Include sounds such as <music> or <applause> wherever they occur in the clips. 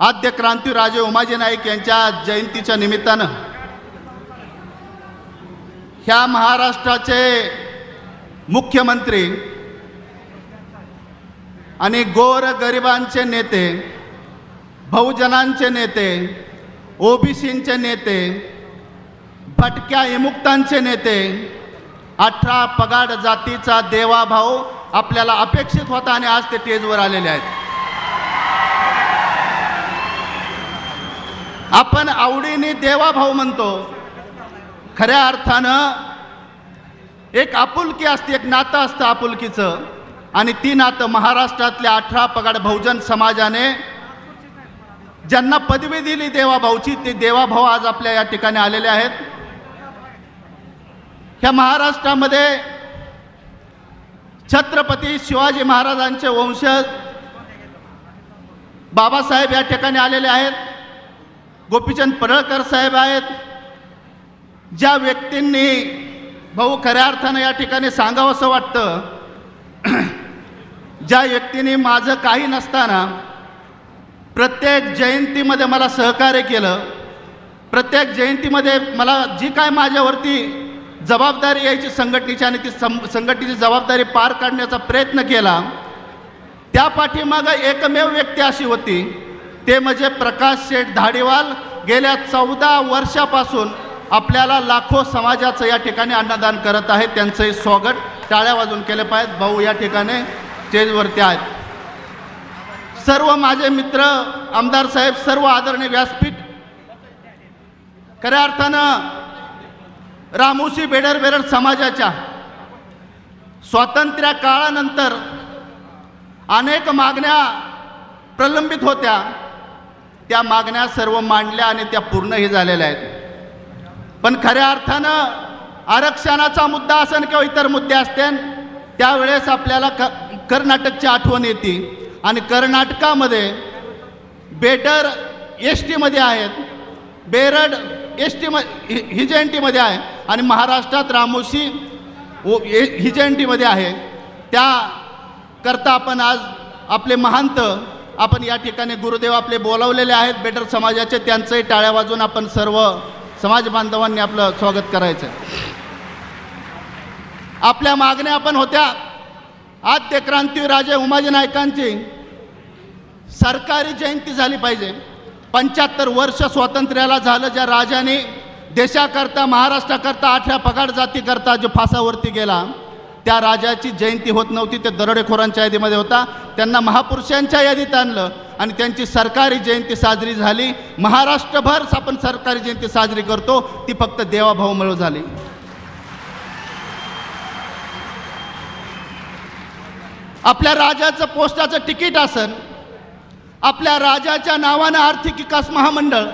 आद्य क्रांतीराजे उमाजी नाईक यांच्या जयंतीच्या निमित्तानं ह्या महाराष्ट्राचे मुख्यमंत्री आणि गोर गरिबांचे नेते बहुजनांचे नेते ओबीसींचे नेते भटक्या विमुक्तांचे नेते अठरा पगाड जातीचा देवाभाऊ आपल्याला अपेक्षित होता आणि आज ते टेजवर आलेले आहेत. आपण आवडीने देवाभाऊ म्हणतो. खऱ्या अर्थानं एक आपुलकी असते एक नातं असतं आपुलकीचं. आणि ती नातं महाराष्ट्रातल्या अठरा पगाड बहुजन समाजाने ज्यांना पदवी दिली देवाभाऊची ते देवाभाऊ आज आपल्या या ठिकाणी आलेले आहेत. ह्या महाराष्ट्रामध्ये छत्रपती शिवाजी महाराजांचे वंशज बाबासाहेब या ठिकाणी आलेले आहेत. गोपीचंद पडळकर साहेब आहेत. ज्या व्यक्तींनी भाऊ खऱ्या अर्थानं या ठिकाणी सांगावंसं वाटतं <clears throat> ज्या व्यक्तीने माझं काही नसताना प्रत्येक जयंतीमध्ये मला सहकार्य केलं प्रत्येक जयंतीमध्ये मला जी काय माझ्यावरती जबाबदारी यायची संघटनेची आणि ती सं संघटनेची जबाबदारी पार काढण्याचा प्रयत्न केला. त्या पाठीमागं एकमेव व्यक्ती अशी होती. ते म्हणजे प्रकाश शेठ धाडीवाल. गेल्या चौदा वर्षापासून आपल्याला लाखो समाजाचं या ठिकाणी अन्नदान करत आहेत. त्यांचंही स्वागत. टाळ्या वाजून केले पाहिजेत. भाऊ या ठिकाणी स्टेजवरती आहेत. सर्व माझे मित्र आमदार साहेब सर्व आदरणीय व्यासपीठ. खऱ्या अर्थानं रामोशी बेडर बेरड समाजाच्या स्वातंत्र्य काळानंतर अनेक मागण्या प्रलंबित होत्या. त्या मागण्या सर्व मांडल्या आणि त्या पूर्णही झालेल्या आहेत. पण खऱ्या अर्थानं आरक्षणाचा मुद्दा असेल किंवा इतर मुद्दे असतील त्यावेळेस आपल्याला क कर्नाटकची आठवण येते. आणि कर्नाटकामध्ये बेटर एस टीमध्ये आहेत. बेरड एस टी म हिजेंटीमध्ये आहे आणि महाराष्ट्रात रामोशी ओ हिजेंटीमध्ये आहे. त्या करता आपण आज आपले महंत आपण या ठिकाणी गुरुदेव आपले बोलावलेले आहेत. बेटर समाजाचे त्यांचंही टाळ्या वाजून आपण सर्व समाज बांधवांनी आपलं स्वागत करायचं. आपल्या मागण्या आपण होत्या. आद्य क्रांती राजे उमाजी नायकांची सरकारी जयंती झाली पाहिजे. पंच्याहत्तर वर्ष स्वातंत्र्याला झालं ज्या राजाने देशाकरता महाराष्ट्राकरता आठव्या पगाड जातीकरता जो फासावरती गेला त्या राजाची जयंती होत नव्हती ते दरोडेखोरांच्या यादीमध्ये होता. त्यांना महापुरुषांच्या यादीत आणलं आणि त्यांची सरकारी जयंती साजरी झाली. महाराष्ट्रभर आपण सरकारी जयंती साजरी करतो ती फक्त देवाभाऊमुळे झाली. आपल्या राजाचं पोस्टाचं तिकीट असन आपल्या राजाच्या नावानं आर्थिक विकास महामंडळ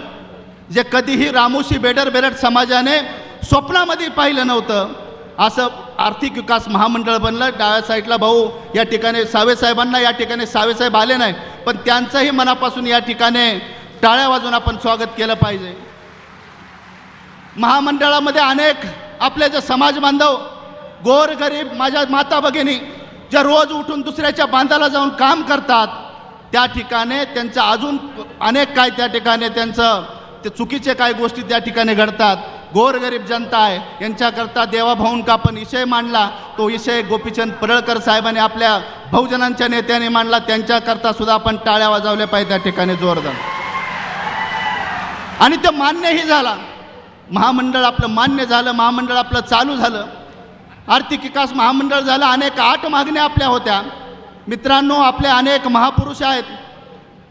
जे कधीही रामोशी बेडर बेरट समाजाने स्वप्नामध्ये पाहिलं नव्हतं. असं आर्थिक विकास महामंडळ बनलं. डाव्या साईडला भाऊ या ठिकाणी सावेसाहेबांना या ठिकाणी सावेसाहेब आले नाही पण त्यांचंही मनापासून या ठिकाणी टाळ्या वाजून आपण स्वागत केलं पाहिजे. महामंडळामध्ये अनेक आपले जे समाज बांधव गोरगरीब माझ्या माता भगिनी ज्या रोज उठून दुसऱ्याच्या बांधाला जाऊन काम करतात त्या ठिकाणी त्यांचं अजून अनेक काय त्या ठिकाणी त्यांचं ते चुकीचे काय गोष्टी त्या ठिकाणी घडतात. गोरगरीब जनता आहे. यांच्याकरता देवाभाऊंका आपण विषय मांडला तो विषय गोपीचंद परळकर साहेबांनी आपल्या बहुजनांच्या नेत्याने मांडला. त्यांच्याकरता सुद्धा आपण टाळ्या वाजवल्या पाहिजे त्या ठिकाणी जोरदार. आणि ते मान्यही झाला. महामंडळ आपलं मान्य झालं महामंडळ आपलं चालू झालं. आर्थिक विकास महामंडळ झालं. अनेक आठ मागण्या आपल्या होत्या. मित्रांनो आपले अनेक महापुरुष आहेत.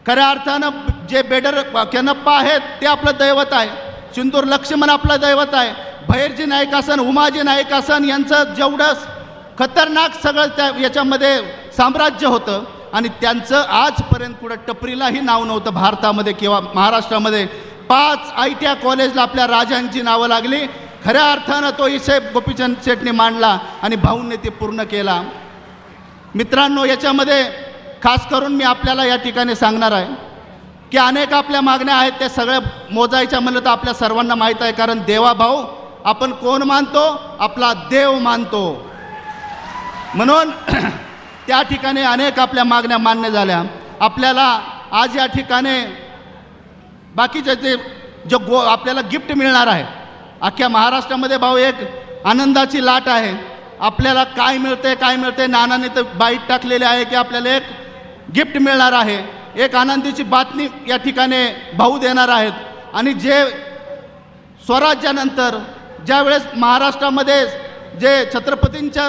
खऱ्या अर्थानं जे बेडर केनप्पा आहेत ते आपलं दैवत आहे. सिंदूर लक्ष्मण आपलं दैवत आहे. भैरजी नायकासन उमाजी नायकासन यांचं जेवढं खतरनाक सगळं त्या याच्यामध्ये साम्राज्य होतं आणि त्यांचं आजपर्यंत कुठं टपरीलाही नाव नव्हतं भारतामध्ये किंवा महाराष्ट्रामध्ये. पाच आय टी आय कॉलेजला आपल्या राजांची नावं लागली. खऱ्या अर्थानं तो विषय गोपीचंद शेटने मांडला आणि भाऊंनी ते पूर्ण केला. मित्रांनो याच्यामध्ये खास करून मी आपल्याला या ठिकाणी सांगणार आहे की अनेक आपल्या मागण्या आहेत त्या सगळ्या मोजायच्या म्हणलं तर आपल्या सर्वांना माहीत आहे कारण देवाभाऊ आपण कोण मानतो? आपला देव मानतो. म्हणून <clears throat> त्या ठिकाणी अनेक आपल्या मागण्या मान्य झाल्या. आपल्याला आज या ठिकाणी बाकीचे जे जो गो आपल्याला गिफ्ट मिळणार आहे अख्ख्या महाराष्ट्रामध्ये भाऊ एक आनंदाची लाट आहे. आपल्याला काय मिळते काय मिळते नानाने तर बाईट टाकलेले आहे की आपल्याला एक गिफ्ट मिळणार आहे. एक आनंदीची बातमी या ठिकाणी भाऊ देणार आहेत. आणि जे स्वराज्यानंतर ज्यावेळेस महाराष्ट्रामध्ये जे छत्रपतींच्या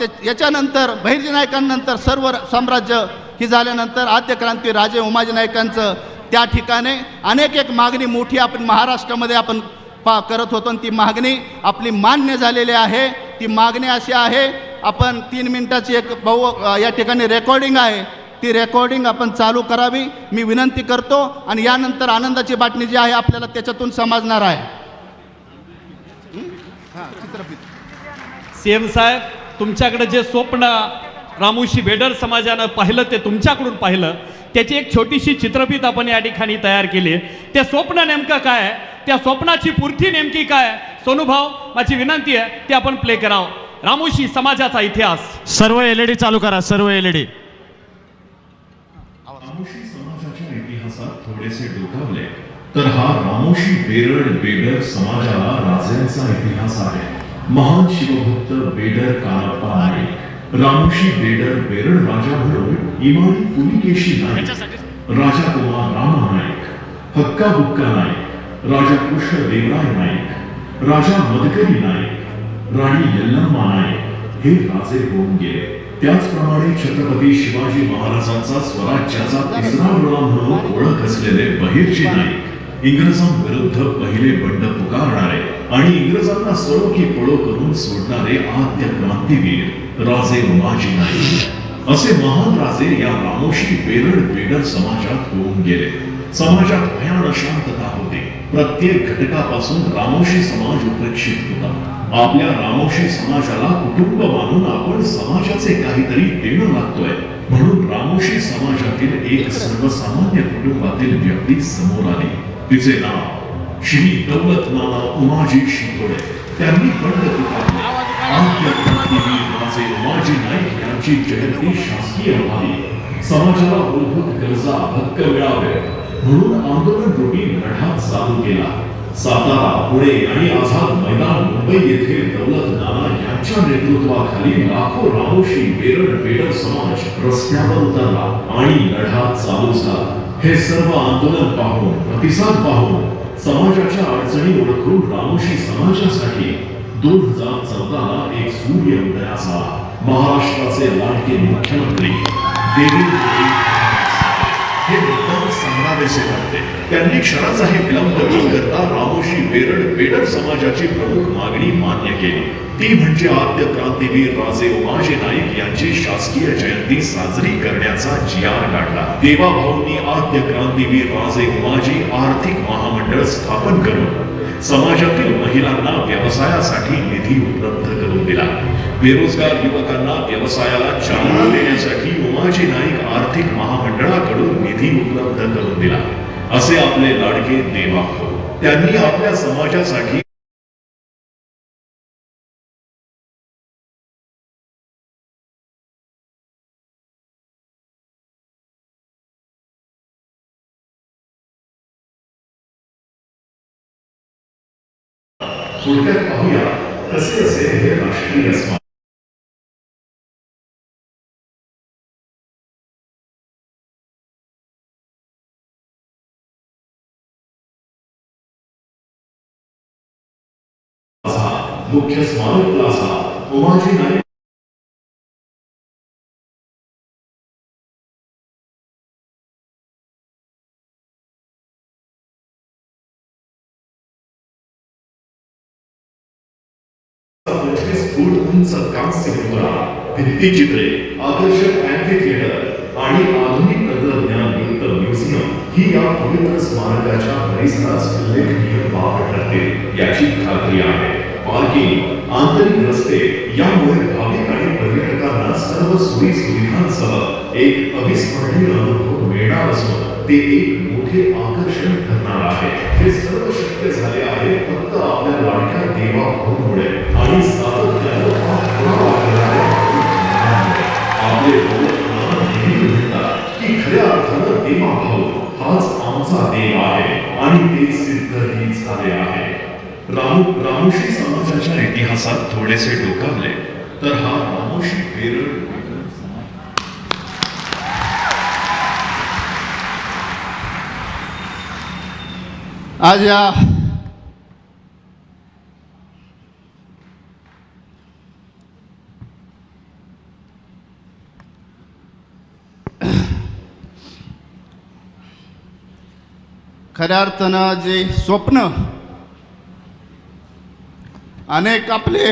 ते याच्यानंतर बहिर्जी नायकांनंतर सर्व साम्राज्य ही झाल्यानंतर आद्यक्रांती राजे उमाजी नायकांचं त्या ठिकाणी अनेक एक मागणी मोठी आपण महाराष्ट्रामध्ये आपण पा करत होतो. आणि ती मागणी आपली मान्य झालेली आहे. ती मागणी अशी आहे आपण तीन मिनटाची एक भाऊ या ठिकाणी रेकॉर्डिंग आहे. ती रेकॉर्डिंग आपण चालू करावी. मी विनंती करतो आणि यानंतर आनंदाची बातमी जी आहे आपल्याला त्याच्यातून समजणार आहे. हां? चित्रफित. सीएम साहेब तुमच्याकडे जे स्वप्न रामोशी बेडर समाजानं पाहिलं ते तुमच्याकडून पाहिलं. त्याची एक छोटीशी चित्रफित आपण या ठिकाणी तयार केली आहे. ते स्वप्न नेमकं काय आहे? त्या स्वप्नाची पूर्ती नेमकी काय आहे? सोनूभाऊ माझी विनंती आहे ते आपण प्ले करावं. रामोशी समाजाचा इतिहास. सर्व एल डी चालू करा सर्व एल डी रामोशी समाजाच्या थोडेसे डोकावले. तर हा रामोशी बेरड बेडर समाजाला राजांचा इतिहास आहे. महान शिवभक्त बेडर कानप्पा नाईक रामोशी बेडर बेरड राजा म्हणून इमानी पुलिकेशी नाईक राजा कुमार राम नाईक हक्का बुक्का नाईक राजा कृष्ण देवराय नाईक राजा मदकरी नाईक राणी यल्लम्मा नाईक हे राजे होऊन गेले. त्याचप्रमाणे छत्रपती शिवाजी महाराजांचा स्वराज्याचा तिसरा डोळा म्हणून ओळख असलेले बहिर्जी नाईक इंग्रजांविरुद्ध पहिले बंड पुकारणारे आणि इंग्रजांना सळो की पळो करून सोडणारे आद्य क्रांतीवीर राजे उमाजी नाईक. असे महान राजे या रामोशी बेरड बेडर समाजात होऊन गेले. समाजात भयान अशांतता होती. प्रत्येक घटकापासून रामोशी समाज उपेक्षित होता. आपल्या रामोशी समाजाला कुटुंब मानून आपण समाजाचे काहीतरी देणं लागतोय. म्हणून रामोशी समाजातील एक सर्वसामान्य कुटुंबातील व्यक्ती समोर आली. तिचे नाव श्री दौलत नाना उमाजी शिंदोळे. त्यांनी बंड पुकारले. उमाजी नाईक यांची जयंती शासकीय व्हावी समाजाला मूलभूत गरजा हक्क मिळावे म्हणून आंदोलन रूपी लढा चालू केला. सातारा पुणे आणि आझाद मैदान मुंबई येथे दौलत नाना यांच्या नेतृत्वाखाली लाखो रामोशी बेरड बेडर समाज रस्त्यावर उतरला आणि लढा चालू झाला. हे सर्व आंदोलन पाहून प्रतिसाद पाहून समाजाच्या अडचणी ओळखून रामोशी समाजासाठी दोन हजार चौदाला एक सूर्य उदयास आला महाराष्ट्राचे लाडके मुख्यमंत्री देवेंद्र हे मुद्दाम वाटते त्यांनी क्षणाचाही विलंब न करता रामोशी बेरड बेडर समाजाची प्रमुख मागणी मान्य केली. ती म्हणजे आद्य क्रांतीवीर राजे उमाजी नाईक यांची शासकीय जयंती साजरी करण्याचा जियार काढला. देवाभाऊंनी आद्य क्रांतीवीर राजे उमाजी आर्थिक महामंडळ स्थापन करून समाजातील महिलांना व्यवसायासाठी निधी उपलब्ध करून दिला. बेरोजगार युवकांना व्यवसायाला चालना देण्यासाठी उमाजी नाईक आर्थिक महामंडळाकडून निधी उपलब्ध करून दिला. असे आपले लाडके देवा हो. त्यांनी आपल्या समाजासाठी थोडक्यात पाहूया कसे हे राष्ट्रीय स्मारक मुख्य स्मारक प्लाझा उमाजी नाईक उंच कांस्य मुद्रा भित्तिचित्रे, आकर्षक अँफी थिएटर आणि आधुनिक तंत्रज्ञान युक्त म्युझियम ही या पवित्र स्मारकाच्या परिसरास उल्लेखनीय बाब ठरते, याची खात्री आहे. पार्किंग आंतरिक रस्ते यामुळे भाविक आणि पर्यटकांना सर्व सोयी सुविधांसह एक अविस्मरणीय अनुभव मिळणार असून ते एक मोठे आकर्षण ठरणार आहे. हे सर्व शक्य झाले आहे फक्त आपल्या लाडक्या देवा भाऊमुळे आणि सातत्यानं आणि ते सिद्धही झाले आहे. रामू रामोशी समाजाच्या इतिहासात थोडेसे डोकावले तर हा रामोशी बेरड आज या खऱ्या अर्थानं जे स्वप्न अनेक आपले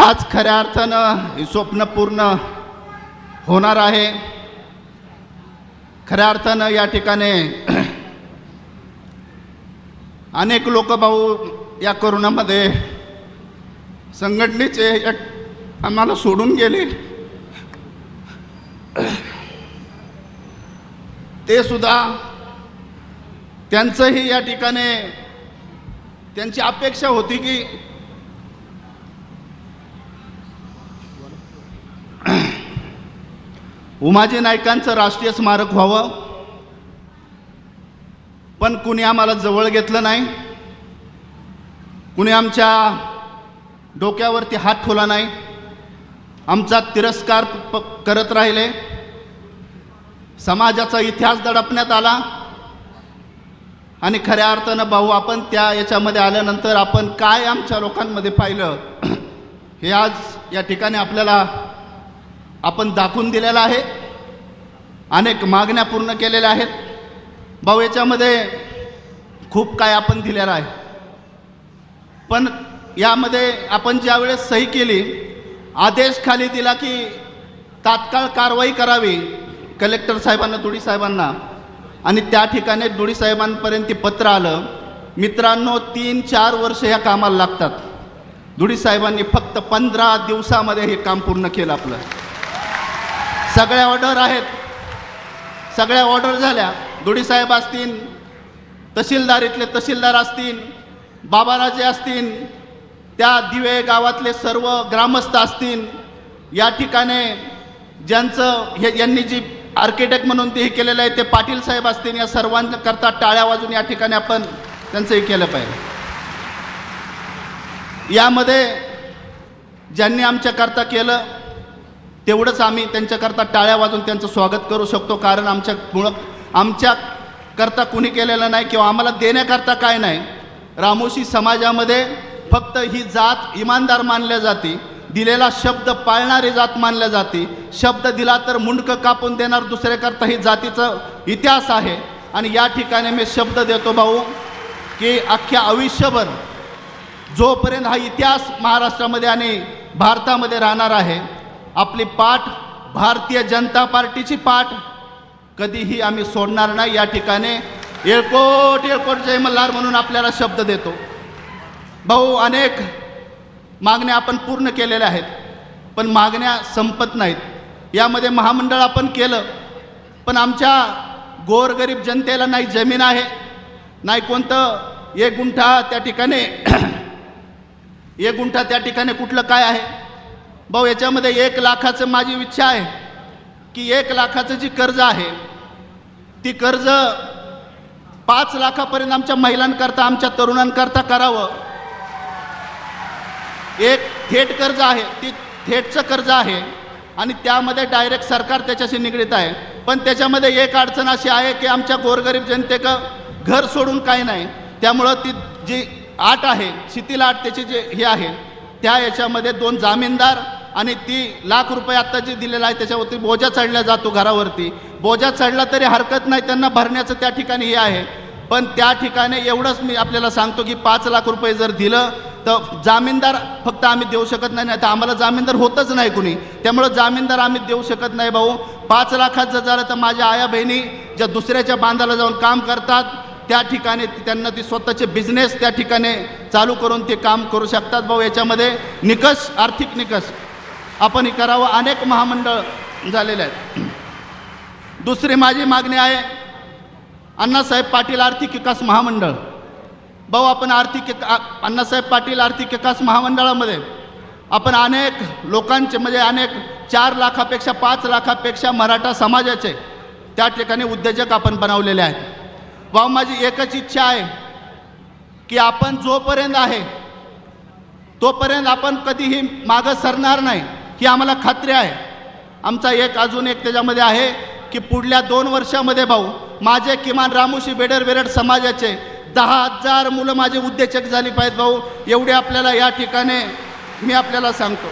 आज खऱ्या अर्थानं हे स्वप्न पूर्ण होणार आहे. खऱ्या अर्थानं या ठिकाणी अनेक लोक भाऊ या करोनामध्ये संघटनेचे आम्हाला सोडून गेले. ते सुद्धा त्यांचंही या ठिकाणी त्यांची अपेक्षा होती की उमाजी नायकांचं राष्ट्रीय स्मारक व्हावं. पण कुणी आम्हाला जवळ घेतलं नाही. कुणी आमच्या डोक्यावरती हात ठेवला नाही. आमचा तिरस्कार प करत राहिले. समाजाचा इतिहास दडपण्यात आला. आणि खऱ्या अर्थानं भाऊ आपण त्या याच्यामध्ये आल्यानंतर आपण काय आमच्या लोकांमध्ये पाहिलं? <clears throat> हे आज या ठिकाणी आपल्याला आपण दाखवून दिलेलं आहे. अनेक मागण्या पूर्ण केलेल्या आहेत. भाऊ याच्यामध्ये खूप काय आपण दिलेलं आहे. पण यामध्ये आपण ज्यावेळेस सही केली आदेश खाली दिला की तात्काळ कारवाई करावी कलेक्टर साहेबांना दुडी साहेबांना. आणि त्या ठिकाणी दुडी साहेबांपर्यंत ते पत्र आलं मित्रांनो तीन चार वर्ष या कामाला लागतात. दुडी साहेबांनी फक्त पंधरा दिवसामध्ये हे काम पूर्ण केलं आपलं. सगळ्या ऑर्डर आहेत. सगळ्या ऑर्डर झाल्या. धुडीसाहेब असतील तहसीलदार इथले तहसीलदार असतील बाबाराजे असतील त्या दिवे गावातले सर्व ग्रामस्थ असतील. या ठिकाणी ज्यांचं हे यांनी जी आर्किटेक्ट म्हणून ते हे केलेलं आहे ते पाटील साहेब असतील या सर्वांकरता टाळ्या वाजून या ठिकाणी आपण त्यांचं हे केलं पाहिजे. यामध्ये ज्यांनी आमच्याकरता केलं तेवढंच आम्ही त्यांच्याकरता टाळ्या वाजून त्यांचं स्वागत करू शकतो कारण आमच्यामुळं आमच्याकरता कुणी केलेलं नाही किंवा आम्हाला देण्याकरता काय नाही. रामोशी समाजामध्ये फक्त ही जात इमानदार मानल्या जाते दिलेला शब्द पाळणारी जात मानल्या जाते. शब्द दिला तर मुंडकं कापून देणार दुसऱ्याकरता ही जातीचं इतिहास आहे. आणि या ठिकाणी मी शब्द देतो भाऊ की अख्ख्या आयुष्यभर जोपर्यंत हा इतिहास महाराष्ट्रामध्ये आणि भारतामध्ये राहणार आहे आपली पाठ भारतीय जनता पार्टीची पाठ. कधीही आम्ही सोडणार नाही या ठिकाणी. येळकोट येळकोट जय मल्हार म्हणून आपल्याला शब्द देतो. भाऊ अनेक मागण्या आपण पूर्ण केलेल्या आहेत पण मागण्या संपत नाहीत. यामध्ये महामंडळ आपण केलं पण आमच्या गोरगरीब जनतेला नाही जमीन आहे नाही कोणतं एक गुंठा त्या ठिकाणी <clears throat> एक गुंठा त्या ठिकाणी कुठलं काय आहे? भाऊ याच्यामध्ये एक लाखाचं माझी इच्छा आहे की एक लाखाचं जी कर्ज आहे ती कर्ज पाच लाखापर्यंत आमच्या महिलांकरता आमच्या तरुणांकरता करावं. एक थेट कर्ज आहे ती थेटचं कर्ज आहे आणि त्यामध्ये डायरेक्ट सरकार त्याच्याशी निगडीत आहे. पण त्याच्यामध्ये एक अडचण अशी आहे की आमच्या गोरगरीब जनतेक घर सोडून काही नाही. त्यामुळं ती जी आट आहे शिथिल आट त्याची जे हे आहे त्या याच्यामध्ये दोन जामीनदार आणि ती लाख रुपये आत्ता जे दिलेलं आहे त्याच्यावरती बोजा चढला जातो घरावरती. बोजा चढला तरी हरकत नाही त्यांना भरण्याचं त्या ठिकाणी हे आहे. पण त्या ठिकाणी एवढंच मी आपल्याला सांगतो की पाच लाख रुपये जर दिलं तर जामीनदार फक्त आम्ही देऊ शकत नाही नाही तर आम्हाला जामीनदार होतच नाही कुणी. त्यामुळं जामीनदार आम्ही देऊ शकत नाही भाऊ. पाच लाखात जर झालं तर माझ्या आया बहिणी ज्या दुसऱ्याच्या बांधाला जाऊन काम करतात त्या ठिकाणी त्यांना ती स्वतःचे बिझनेस त्या ठिकाणी चालू करून ते काम करू शकतात भाऊ. याच्यामध्ये निकष आर्थिक निकष. आपण हे करावं. अनेक महामंडळ झालेले आहेत. दुसरी माझी मागणी आहे अण्णासाहेब पाटील आर्थिक विकास महामंडळ. भाऊ आपण आर्थिक अण्णासाहेब पाटील आर्थिक विकास महामंडळामध्ये आपण अनेक लोकांचे म्हणजे अनेक चार लाखापेक्षा पाच लाखापेक्षा मराठा समाजाचे त्या ठिकाणी उद्योजक आपण बनवलेले आहेत. भाऊ माझी एकच इच्छा आहे की आपण जोपर्यंत आहे तोपर्यंत आपण कधीही मागं सरणार नाही. ही आम्हाला खात्री आहे. आमचा एक अजून एक त्याच्यामध्ये आहे की पुढल्या दोन वर्षामध्ये भाऊ माझे किमान रामोशी बेडर बेरड समाजाचे दहा हजार मुलं माझे उद्योजक झाली पाहिजेत भाऊ. एवढे आपल्याला या ठिकाणी मी आपल्याला सांगतो.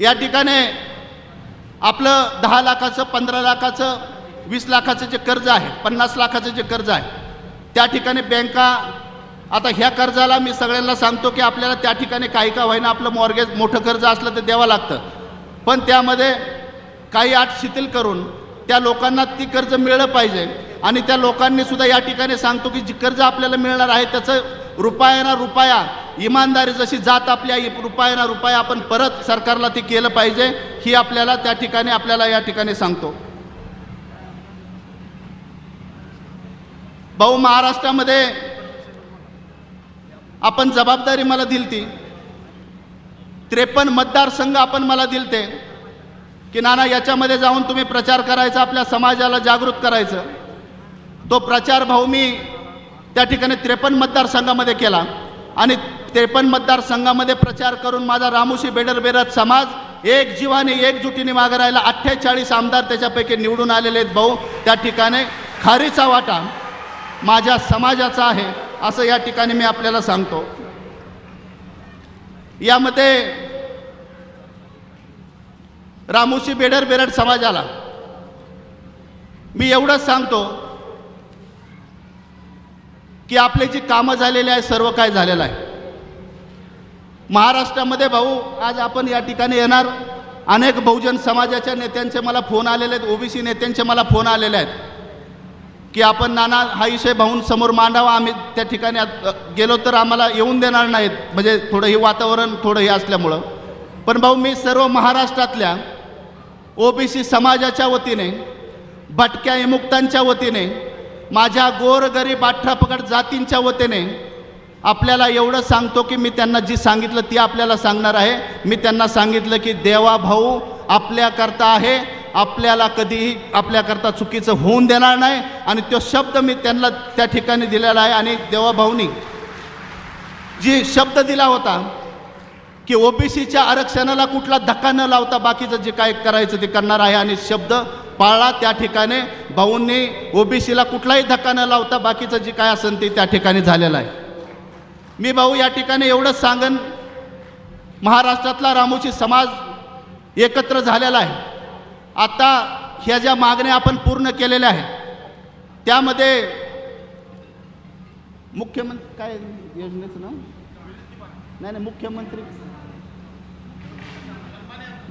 या ठिकाणी आपलं दहा लाखाचं पंधरा लाखाचं वीस लाखाचं जे कर्ज आहे पन्नास लाखाचं जे कर्ज आहे त्या ठिकाणी बँका आता ह्या कर्जाला मी सगळ्यांना सांगतो की आपल्याला त्या ठिकाणी काही का होईना आपलं मॉर्गेज मोठं कर्ज असलं तर द्यावं लागतं. पण त्यामध्ये काही आठ शिथिल करून त्या लोकांना ती कर्ज मिळलं पाहिजे. आणि त्या लोकांनी सुद्धा या ठिकाणी सांगतो की जी कर्ज आपल्याला मिळणार आहे त्याचं रुपयाना रुपया इमानदारी जशी जात आपल्या रुपयाना रुपया आपण परत सरकारला ते केलं पाहिजे ही आपल्याला त्या ठिकाणी आपल्याला या ठिकाणी सांगतो. भाऊ महाराष्ट्रामध्ये आपण जबाबदारी मला दिली ती त्रेपन्न मतदारसंघ आपण मला दिलते. की नाना याच्यामध्ये जाऊन तुम्ही प्रचार करायचा आपल्या समाजाला जागृत करायचं. तो प्रचार भाऊ मी त्या ठिकाणी त्रेपन्न मतदारसंघामध्ये केला. आणि त्रेपन्न मतदारसंघामध्ये प्रचार करून माझा रामोशी बेडरबेरत समाज एक जीवाने एकजुटीने मागं राहिला. अठ्ठेचाळीस आमदार त्याच्यापैकी निवडून आलेले आहेत भाऊ. त्या ठिकाणी खारीचा वाटा माझ्या समाजाचा आहे. असं या ठिकाणी मी आपल्याला सांगतो. यामध्ये रामोशी बेडर बेरड समाजाला मी एवढंच सांगतो की आपले जी कामं झालेली आहे सर्व काय झालेलं आहे. महाराष्ट्रामध्ये भाऊ आज आपण या ठिकाणी येणार. अनेक बहुजन समाजाच्या नेत्यांचे मला फोन आलेले आहेत ओबीसी नेत्यांचे मला फोन आलेले आहेत. की आपण नाना हा विषय भाऊन समोर मांडावा. आम्ही त्या ठिकाणी गेलो तर आम्हाला येऊन देणार नाहीत. म्हणजे थोडं हे वातावरण थोडं हे असल्यामुळं. पण भाऊ मी सर्व महाराष्ट्रातल्या ओबीसी समाजाच्या वतीने भटक्या विमुक्तांच्या वतीने माझ्या गोरगरीब अठरापगड जातींच्या वतीने आपल्याला एवढं सांगतो की मी त्यांना जी सांगितलं ती आपल्याला सांगणार आहे. मी त्यांना सांगितलं की देवा भाऊ आपल्याकरता आहे आपल्याला कधीही आपल्याकरता चुकीचं होऊन देणार नाही आणि तो शब्द मी त्यांना त्या ठिकाणी दिलेला आहे आणि देवाभाऊनी जी शब्द दिला होता की ओबीसीच्या आरक्षणाला कुठला धक्का न लावता बाकीचं जे काय करायचं ते करणार आहे आणि शब्द पाळला त्या ठिकाणी. भाऊंनी ओबीसीला कुठलाही धक्का न लावता बाकीचं जे काय असेल ते त्या ठिकाणी झालेलं आहे. मी भाऊ या ठिकाणी एवढंच सांगन महाराष्ट्रातला रामोशी समाज एकत्र झालेला आहे. आता ह्या ज्या मागण्या आपण पूर्ण केलेल्या आहेत त्यामध्ये मुख्यमंत्री काय योजनेचं नाव? नाही नाही मुख्यमंत्री.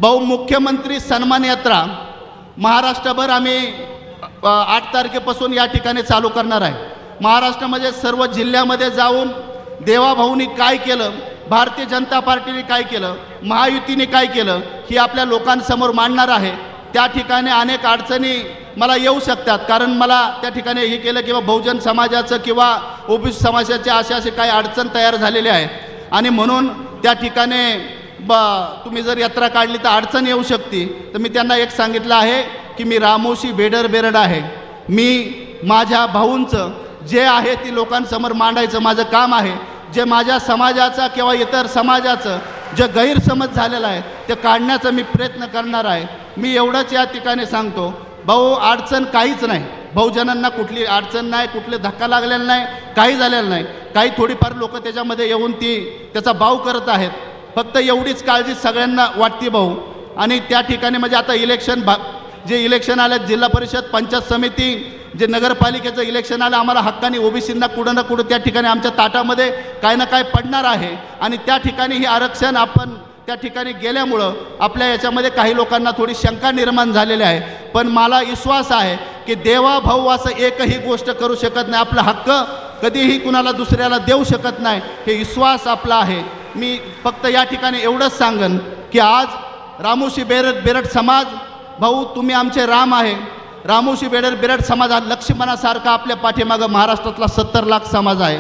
भाऊ मुख्यमंत्री सन्मान यात्रा महाराष्ट्रभर आम्ही आठ तारखेपासून या ठिकाणी चालू करणार आहे. महाराष्ट्रामध्ये सर्व जिल्ह्यामध्ये जाऊन देवाभाऊनी काय केलं भारतीय जनता पार्टीने काय केलं महायुतीने काय केलं ही आपल्या लोकांसमोर मांडणार आहे. त्या ठिकाणी अनेक अडचणी मला येऊ शकतात. कारण मला त्या ठिकाणी हे केलं किंवा बहुजन समाजाचं किंवा ओबीसी समाजाचे असे असे काही अडचण तयार झालेले आहे. आणि म्हणून त्या ठिकाणी ब तुम्ही जर यात्रा काढली तर अडचण येऊ शकते. तर मी त्यांना एक सांगितलं आहे की मी रामोशी बेडर बेरड आहे. मी माझ्या भाऊंचं जे आहे ती लोकांसमोर मांडायचं माझं काम आहे. जे माझ्या समाजाचा किंवा इतर समाजाचं जे गैरसमज झालेलं आहे ते काढण्याचा मी प्रयत्न करणार आहे. मी एवढंच या ठिकाणी सांगतो भाऊ अडचण काहीच नाही. बहुजनांना कुठली अडचण नाही कुठले धक्का लागलेला नाही काही झालेलं नाही. काही थोडीफार लोक त्याच्यामध्ये येऊन ती त्याचा भाव करत आहेत. फक्त एवढीच काळजी सगळ्यांना वाटते भाऊ. आणि त्या ठिकाणी म्हणजे आता इलेक्शन भा जे इलेक्शन आले जिल्हा परिषद पंचायत समिती जे नगरपालिकेचं इलेक्शन आलं आम्हाला हक्काने ओबीसींना कुठं ना कुठं त्या ठिकाणी आमच्या ताटामध्ये काय ना काय पडणार आहे. आणि त्या ठिकाणी हे आरक्षण आपण त्या ठिकाणी गेल्यामुळं आपल्या याच्यामध्ये काही लोकांना थोडी शंका निर्माण झालेली आहे. पण मला विश्वास आहे की देवा भाऊ असं एकही गोष्ट करू शकत नाही. आपला हक्क कधीही कुणाला दुसऱ्याला देऊ शकत नाही. हे विश्वास आपला आहे. मी फक्त या ठिकाणी एवढंच सांगन की आज रामोशी बेरट बेरट समाज भाऊ तुम्ही आमचे राम आहे. रामोशी बेरट बेरट समाज हा लक्ष्मणासारखा आपल्या पाठीमागं महाराष्ट्रातला सत्तर लाख समाज आहे.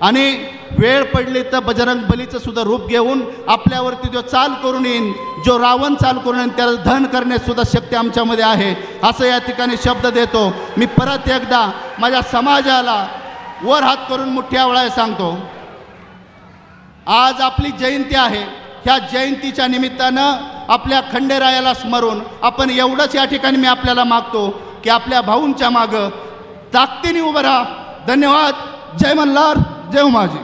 आणि वेळ पडली तर बजरंग बलीचं सुद्धा रूप घेऊन आपल्यावरती जो चाल करून येईन जो रावण चाल करून येईन त्याला धन करण्यास सुद्धा शक्ती आमच्यामध्ये आहे. असं या ठिकाणी शब्द देतो. मी परत एकदा माझ्या समाजाला वर हात करून मोठ्या वळाय सांगतो. आज आपली जयंती आहे. ह्या जयंतीच्या निमित्तानं आपल्या खंडेरायाला स्मरून आपण एवढंच या ठिकाणी मी आपल्याला मागतो की आपल्या भाऊंच्या मागं ताकदीने उभं राहा. धन्यवाद. जय मल्हार. जय उमाजी.